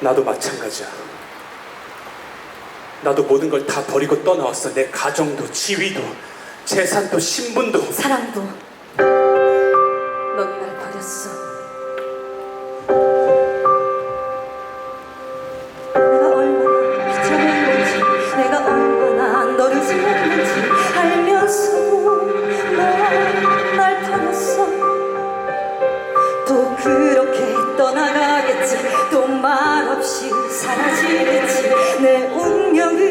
나도 마찬가지야. 나도 모든 걸 다 버리고 떠나왔어. 내 가정도, 지위도, 재산도, 신분도. 사랑도 넌 날 버렸어 사라지겠지 내 운명을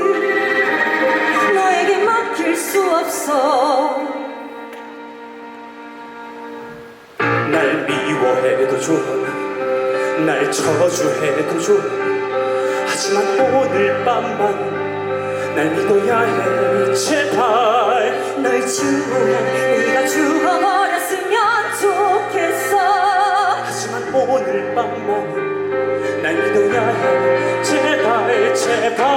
너에게 맡길 수 없어 날 미워해도 좋아. 날 저주해도 좋아. 하지만 오늘 밤만 날 믿어야 해. 제발. 널 죽어해 네가 죽어버렸으면 좋겠어 하지만 오늘 밤만 날 믿어야 해 제발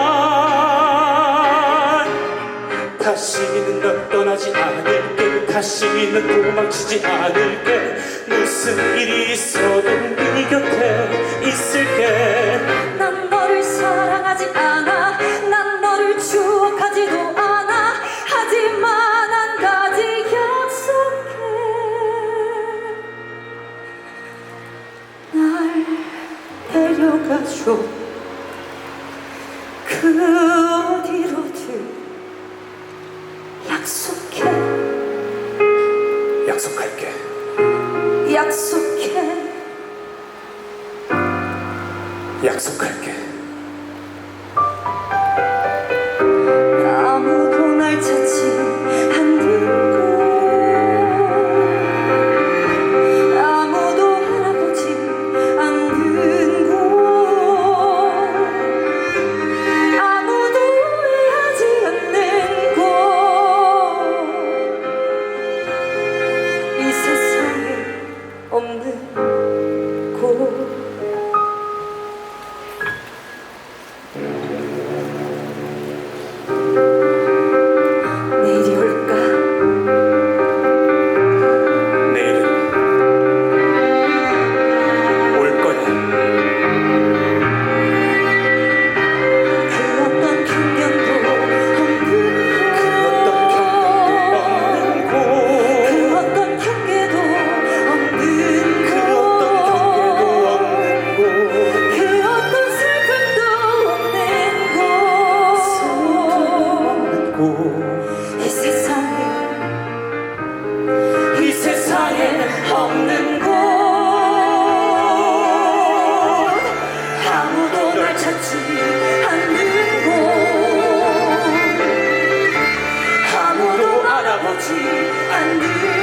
다시는 널 떠나지 않을게 다시는 도망치지 않을게. 무슨 일이 있어도 네 곁에 있을게. 난 너를 사랑하지 않아. 난 너를 추억하지도 않아. 하지만 한 가지 약속해. 날 데려가줘 그 어디로든 약속해. 약속할게. 약속해. 약속할게 없 하고. 이 세상에 이 세상에 없는 곳. 아무도 날 찾지 않는 곳. 아무도 알아보지 않는